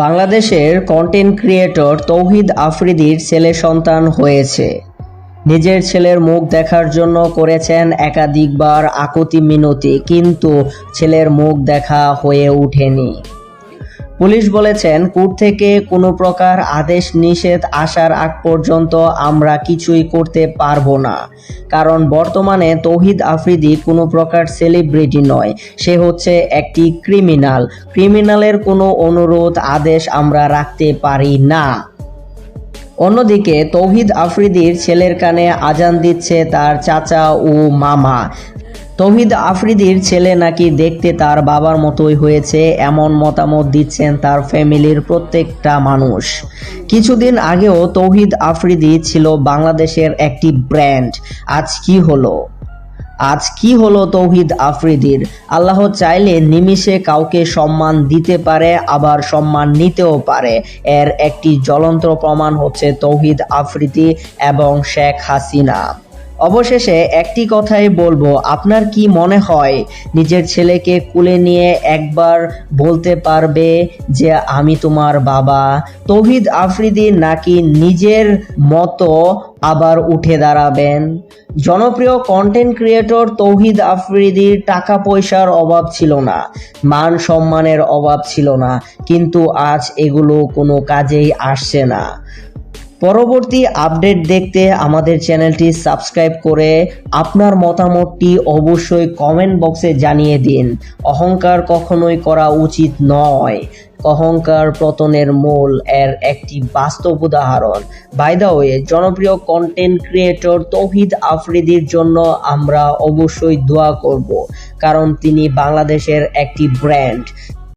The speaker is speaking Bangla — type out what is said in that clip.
বাংলাদেশের কন্টেন্ট ক্রিয়েটর তৌহিদ আফ্রিদির ছেলে সন্তান হয়েছে। নিজের ছেলের মুখ দেখার জন্য করেছেন একাধিকবার আকুতি মিনতি, কিন্তু ছেলের মুখ দেখা হয়ে ওঠেনি। পুলিশ বলেছেন, কোর্ট থেকে কোনো প্রকার আদেশ নিষেধ আসার আগ পর্যন্ত আমরা কিছুই করতে পারব না। কারণ বর্তমানে তৌহিদ আফ্রিদি কোনো প্রকার সেলিব্রিটি নয়, সে হচ্ছে একটি ক্রিমিনাল। ক্রিমিনালের কোনো অনুরোধ, আদেশ আমরা রাখতে পারি না। অন্যদিকে তৌহিদ আফ্রিদির ছেলের কানে আজান দিচ্ছে তার চাচা ও মামা। তৌহিদ আফ্রিদির ছেলে নাকি দেখতে তার বাবার মতোই হয়েছে, এমন মতামত দিচ্ছেন তার ফ্যামিলির প্রত্যেকটা মানুষ। কিছুদিন আগেও তৌহিদ আফ্রিদি ছিল বাংলাদেশের একটি ব্র্যান্ড। আজ কি হলো? আজ কি হলো তৌহিদ আফ্রিদির? আল্লাহ চাইলে নিমিষে কাউকে সম্মান দিতে পারে, আবার সম্মান নিতেও পারে। এর একটি জ্বলন্ত প্রমাণ হচ্ছে তৌহিদ আফ্রিদি এবং শেখ হাসিনা। অবশেষে একটি কথাই বলব, আপনার কি মনে হয়, নিজের ছেলেকে কুলে নিয়ে একবার বলতে পারবে যে আমি তোমার বাবা? তৌহিদ আফ্রিদি নাকি নিজের মতো আবার উঠে দাঁড়াবেন? জনপ্রিয় কন্টেন্ট ক্রিয়েটর তৌহিদ আফ্রিদির টাকা পয়সার অভাব ছিল না মান সম্মানের অভাব ছিল না, কিন্তু আজ এগুলো কোনো কাজেই আসছে না। পরবর্তী আপডেট দেখতে আমাদের চ্যানেলটি সাবস্ক্রাইব করে আপনার মতামতটি অবশ্যই কমেন্ট বক্সে জানিয়ে দিন। অহংকার কখনোই করা উচিত নয়। অহংকার পতনের মূল এর একটি বাস্তব উদাহরণ। বাই দ্য ওয়ে জনপ্রিয় কন্টেন্ট ক্রিয়েটর তৌহিদ আফ্রিদির জন্য আমরা অবশ্যই দোয়া করব, কারণ তিনি বাংলাদেশের একটি ব্র্যান্ড